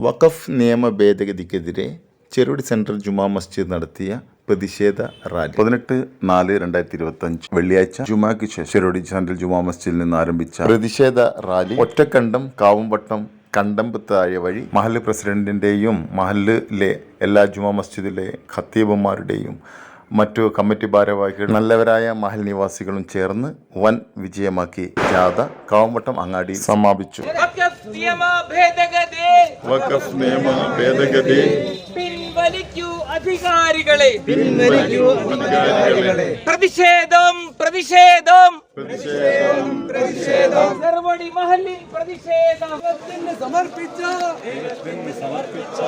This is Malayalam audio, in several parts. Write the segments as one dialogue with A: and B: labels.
A: വഖഫ് നിയമ ഭേദഗതിക്കെതിരെ ചെറുപടി സെൻട്രൽ ജുമാ മസ്ജിദ് നടത്തിയ പ്രതിഷേധ റാലി. പതിനെട്ട് നാല് രണ്ടായിരത്തി ഇരുപത്തി അഞ്ച് വെള്ളിയാഴ്ച ജുമാക്ക് ശേഷം ചെറുപടി സെൻട്രൽ ജുമാ മസ്ജിദിൽ നിന്ന് ആരംഭിച്ച പ്രതിഷേധ റാലി ഒറ്റക്കണ്ടം കാവുംവട്ടം കണ്ടമ്പത്തായ വഴി മഹൽ പ്രസിഡന്റിന്റെയും മഹല്ലിലെ എല്ലാ ജുമാ മസ്ജിദിലെ ഖത്തീബന്മാരുടെയും മറ്റു കമ്മിറ്റി ഭാരവാഹികൾ നല്ലവരായ മഹൽ നിവാസികളും ചേർന്ന് വൻ വിജയമാക്കി ജാഥ കാവുംവട്ടം അങ്ങാടി സമാപിച്ചു.
B: വഖഫ് നിയമ ഭേദഗതി പിൻവലിക്കൂ അധികാരികളെ. പിൻവലിക്കൂ അധികാരികളെ. പ്രതിഷേധം പ്രതിഷേധം. പ്രതിഷേധം മഹല്ലിൽ പ്രതിഷേധം. ദൈവത്തിന് സമർപ്പിച്ച.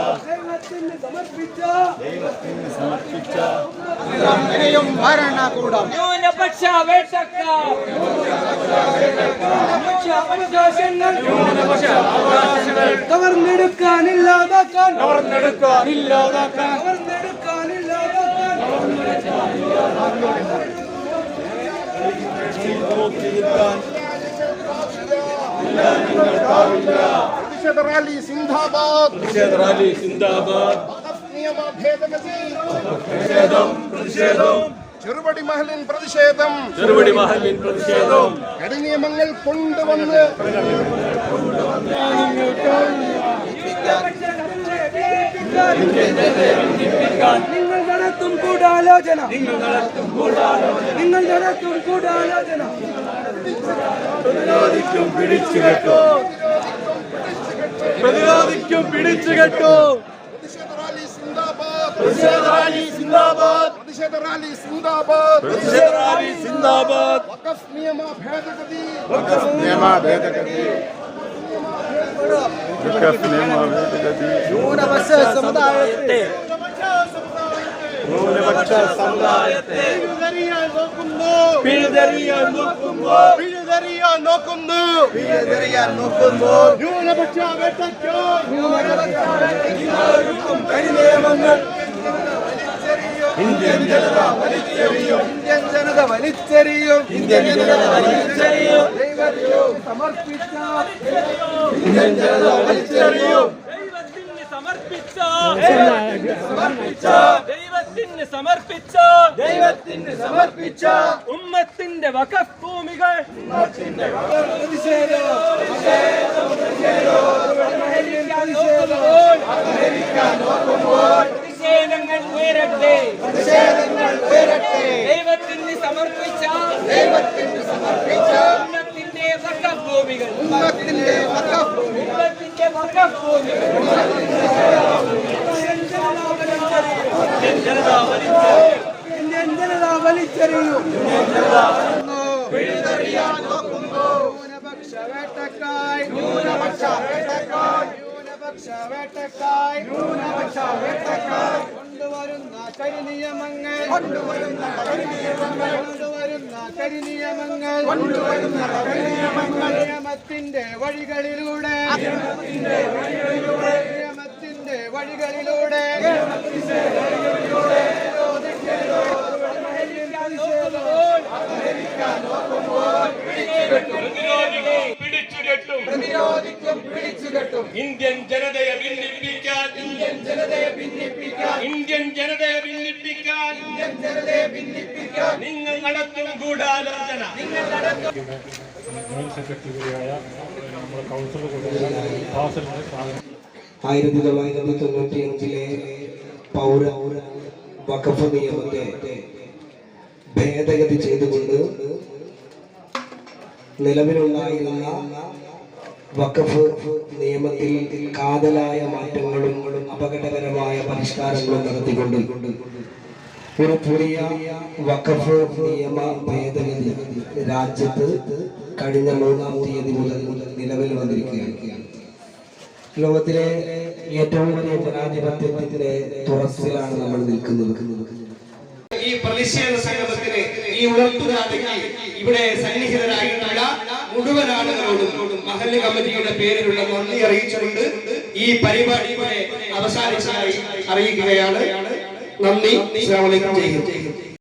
B: ദൈവത്തിന് സമർപ്പിച്ച ദൈവത്തിന് സമർപ്പിച്ച ഭരണകൂടം ന്യൂനപക്ഷ വേട്ടക്കാർ ന്യൂനപക്ഷ അവകാശങ്ങൾ ന്യൂനപക്ഷ അവകാശങ്ങൾ കവർന്നെടുക്കാൻ ഇല്ലാതാക്കാൻ കവർന്നെടുക്കാൻ ഇല്ലാതാക്കാൻ കവർന്നെടുക്കാൻ ഇല്ലാതാക്കാൻ
C: പ്രതിഷേധ റാലി സിന്ദാബാദ്. റാലി സിന്ദാബാദ്. നിയമ ഭേദഗതി. പ്രതിഷേധം പ്രതിഷേധം. ചെറുപടി മഹലിൻ പ്രതിഷേധം.
D: ചെറുപടി മഹലിൻ പ്രതിഷേധം.
C: കരിനിയമങ്ങൾ കൊണ്ടുവന്ന്
B: നിങ്ങൾ നടത്തും കൂടാലോചന നിങ്ങൾ നടത്തും കൂടാലോചന നിങ്ങൾ നടത്തും
D: പ്രതിരോധിക്കും പിടിച്ചു കെട്ടു പ്രതിരോധിക്കും പിടിച്ചു കെട്ടു.
B: സമുദായത്തെ.
D: സമുദായത്തെ.
C: പിഴുതെറിയാൻ നോക്കുന്നു.
D: പിഴുതെറിയാൻ
C: നോക്കുന്നു
D: പിഴുതെറിയാൻ നോക്കുമ്പോ
C: ന്യൂനപക്ഷ വേട്ടയ്ക്കോ
D: കരിനിയമങ്ങൾ ഇന്ത്യൻ ജനത വലിച്ചെറിയും.
B: ഇന്ത്യൻ ജനത വലിച്ചെറിയും.
D: ഇന്ത്യൻ ജനത വലിച്ചെറിയും.
B: സമർപ്പിച്ച
D: ഇന്ത്യൻ ജനത വലിച്ചെറിയും
B: ദൈവത്തിന് സമർപ്പിച്ച
D: സമർപ്പിച്ച
B: ദൈവത്തിന് സമർപ്പിച്ച
D: ദൈവത്തിന് സമർപ്പിച്ച
B: ഉമ്മത്തിന്റെ വഖഫ് ഭൂമികൾ പ്രതിഷേധങ്ങൾ ഉയരട്ടെ. ദൈവത്തിന് സമർപ്പിച്ച ദൈവത്തിന് സമർപ്പിച്ച ഉമ്മത്തിന്റെ വഖഫ് ഭൂമികൾ ഉമ്മത്തിന്റെ വഖഫ് ഭൂമികൾ ഇന്ത്യൻ വലിച്ചെറിയും ന്യൂനപക്ഷ വേട്ടക്കായി ന്യൂനപക്ഷ വേട്ടക്കായി ന്യൂനപക്ഷ വേട്ടക്കായി ന്യൂനപക്ഷ വേട്ടക്കായി കൊണ്ടുവരുന്ന കരിനിയമങ്ങൾ കൊണ്ടുവരുന്ന കരിനിയമങ്ങൾ കൊണ്ടുവരുന്ന കരിനിയമങ്ങൾ കൊണ്ടുവരുന്ന കരിനിയമങ്ങൾ നിയമത്തിന്റെ വഴികളിലൂടെ. നിയമത്തിന്റെ വഴികളിലൂടെ നിയമത്തിന്റെ വഴികളിലൂടെ
D: പ്രതിരോധിക്കും പിടിച്ചുകെട്ടും ഇന്ത്യൻ ജനതയെ ഭിന്നിപ്പിക്കാൻ. ഇന്ത്യൻ ജനതയെ ഭിന്നിപ്പിക്കാൻ. ഇന്ത്യൻ ജനതയെ ഭിന്നിപ്പിക്കാൻ. ഇന്ത്യൻ ജനതയെ ഭിന്നിപ്പിക്കാൻ. നിങ്ങൾ നടത്തും ഗൂഢാലോചന. നിങ്ങൾ നടത്തും
E: നമ്മുടെ
F: ആയിരത്തി തൊള്ളായിരത്തി തൊണ്ണൂറ്റി അഞ്ചിലെ പൗര വഖഫ് നിയമത്തെ ഭേദഗതി ചെയ്തുകൊണ്ട് നിലവിലുണ്ടായിരുന്ന വഖഫ് നിയമത്തിൽ കാതലായ മാറ്റങ്ങളും അപകടകരമായ പരിഷ്കാരങ്ങളും നടത്തിക്കൊണ്ട് ഒരു പുതിയ വഖഫ് നിയമ ഭേദഗതി രാജ്യത്ത് കഴിഞ്ഞ മൂന്നാം തീയതി മുതൽ നിലവിൽ വന്നിരിക്കുകയാണ്. ലോകത്തിലെ ഏറ്റവും വലിയ ജനാധിപത്യത്തിന്റെ തുറസിലാണ് നമ്മൾ നിൽക്കുന്നത്.
G: ഈ പ്രതിഷേധ സംഗമത്തിന് ഈ ഉണർത്തുനാടയ്ക്ക് ഇവിടെ സന്നിഹിതരായിട്ടുള്ള മുഴുവൻ ആളുകളോടും മഹല്ല് കമ്മിറ്റിയുടെ പേരിലുള്ള നന്ദി അറിയിച്ചുകൊണ്ട് ഈ പരിപാടി ഇവിടെ അവസാനിച്ചതായി അറിയിക്കുകയാണ്. നന്ദി. ഹിന്ദ്.